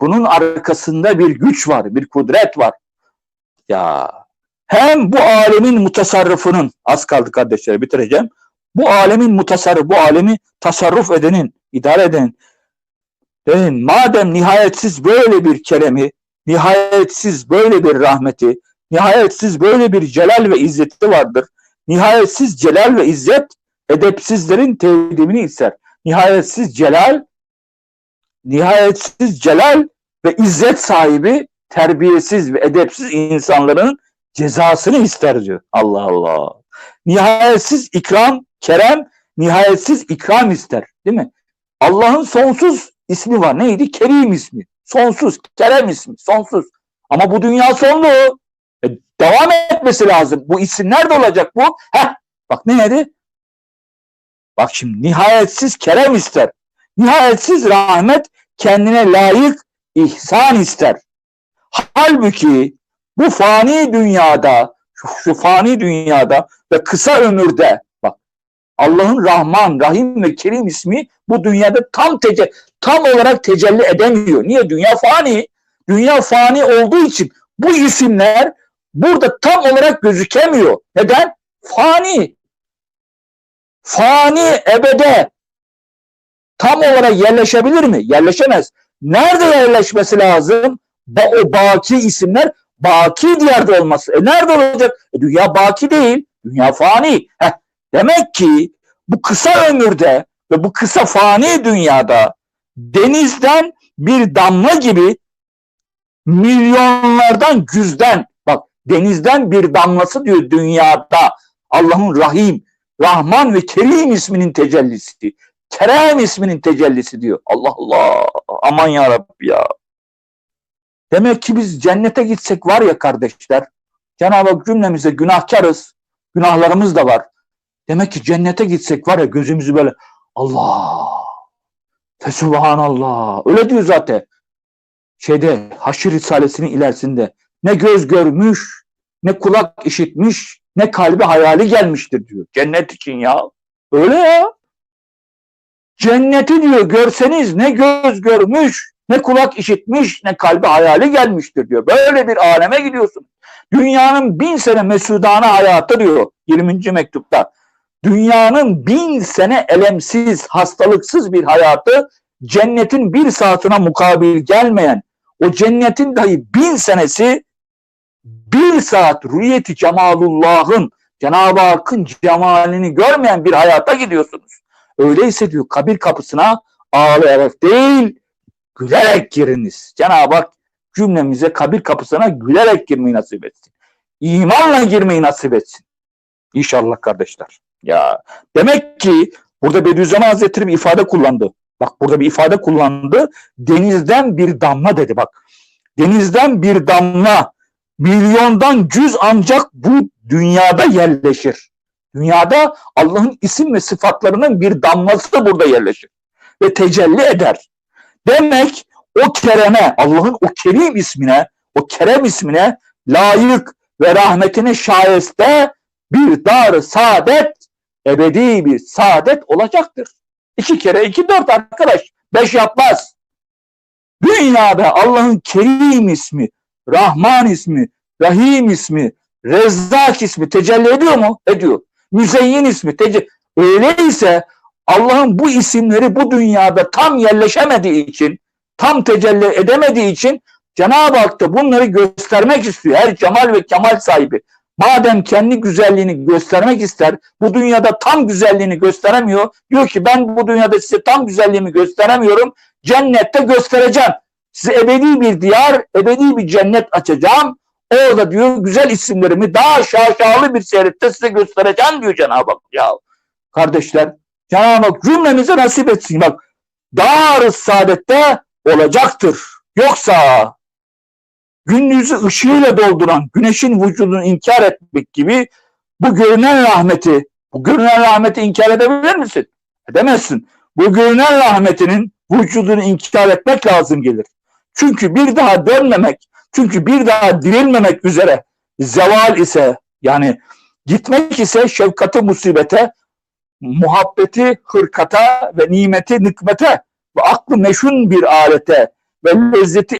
Bunun arkasında bir güç var, bir kudret var. Ya hem bu alemin mutasarrıfının, az kaldı kardeşler bitireceğim. Bu alemin mutasarrıf, bu alemi tasarruf edenin, idare edenin. Deyin, madem nihayetsiz böyle bir keremi, nihayetsiz böyle bir rahmeti, nihayetsiz böyle bir celal ve izzeti vardır. Nihayetsiz celal ve izzet edepsizlerin tevdimini ister. Nihayetsiz celal, nihayetsiz celal ve izzet sahibi terbiyesiz ve edepsiz insanların cezasını ister diyor. Allah Allah. Nihayetsiz ikram, kerem, nihayetsiz ikram ister. Değil mi? Allah'ın sonsuz ismi var. Neydi? Kerim ismi. Sonsuz. Kerem ismi. Sonsuz. Ama bu dünya sonlu. E, devam etmesi lazım. Bu isim nerede olacak bu? Heh. Bak neydi? Bak şimdi nihayetsiz kerem ister. Nihayetsiz rahmet kendine layık ihsan ister. Halbuki bu fani dünyada, şu, şu fani dünyada ve kısa ömürde bak Allah'ın Rahman, Rahim ve Kerim ismi bu dünyada tam tece tam olarak tecelli edemiyor. Niye? Dünya fani. Dünya fani olduğu için bu isimler burada tam olarak gözükemiyor. Neden? Fani. Fani ebede tam olarak yerleşebilir mi? Yerleşemez. Nerede yerleşmesi lazım? Ba o baki isimler baki diyarda olması. E nerede olacak? E dünya baki değil. Dünya fani. Heh. Demek ki bu kısa ömürde ve bu kısa fani dünyada denizden bir damla gibi milyonlardan yüzden bak denizden bir damlası diyor dünyada Allah'ın Rahim, Rahman ve Kerim isminin tecellisi. Kerem isminin tecellisi diyor. Allah Allah. Aman ya Rabbi ya. Demek ki biz cennete gitsek var ya kardeşler. Cenab-ı Hak cümlemize günahkarız. Günahlarımız da var. Demek ki cennete gitsek var ya gözümüzü böyle Allah Fesubhanallah. Öyle diyor zaten. Şeyde Haşr Risalesi'nin ilerisinde ne göz görmüş, ne kulak işitmiş, ne kalbi hayali gelmiştir diyor. Cennet için ya. Öyle ya. Cenneti diyor görseniz ne göz görmüş, ne kulak işitmiş, ne kalbi hayali gelmiştir diyor. Böyle bir aleme gidiyorsun. Dünyanın bin sene mesudana hayatı diyor 20. mektupta. Dünyanın bin sene elemsiz, hastalıksız bir hayatı cennetin bir saatine mukabil gelmeyen o cennetin dahi bin senesi bir saat rüyeti cemalullah'ın Cenab-ı Hakk'ın cemalini görmeyen bir hayata gidiyorsunuz. Öyleyse diyor kabir kapısına ağlayarak değil gülerek giriniz. Cenab-ı Hak cümlemize kabir kapısına gülerek girmeyi nasip etsin. İmanla girmeyi nasip etsin. İnşallah kardeşler. Ya demek ki burada Bediüzzaman Hazretleri bir ifade kullandı. Bak burada bir ifade kullandı. Denizden bir damla dedi bak. Denizden bir damla milyondan cüz ancak bu dünyada yerleşir. Dünyada Allah'ın isim ve sıfatlarının bir damlası da burada yerleşir. Ve tecelli eder. Demek o kereme, Allah'ın o kerim ismine, o kerem ismine layık ve rahmetine şayeste bir dar saadet, ebedi bir saadet olacaktır. İki kere iki dört arkadaş. Beş yapmaz. Dünyada Allah'ın Kerim ismi, Rahman ismi, Rahim ismi, Rezzak ismi tecelli ediyor mu? Ediyor. Müzeyyin ismi tecelli. Öyleyse Allah'ın bu isimleri bu dünyada tam yerleşemediği için, tam tecelli edemediği için Cenab-ı Hak da bunları göstermek istiyor. Her cemal ve kemal sahibi. Madem kendi güzelliğini göstermek ister, bu dünyada tam güzelliğini gösteremiyor. Diyor ki ben bu dünyada size tam güzelliğimi gösteremiyorum. Cennette göstereceğim. Size ebedi bir diyar, ebedi bir cennet açacağım. Orada diyor güzel isimlerimi daha şaşalı bir seyrette size göstereceğim diyor Cenab-ı Hak. Ya kardeşler Cenab-ı Hak cümlemize nasip etsin. Bak dar saadette olacaktır. Yoksa gündüzü ışığıyla dolduran güneşin vücudunu inkar etmek gibi bu görünen rahmeti, bu görünen rahmeti inkar edebilir misin? Edemezsin. Bu görünen rahmetinin vücudunu inkar etmek lazım gelir. Çünkü bir daha dönmemek, çünkü bir daha dirilmemek üzere zeval ise yani gitmek ise şefkati musibete, muhabbeti hırkata ve nimeti nikmete ve aklı meşhun bir alete ve lezzeti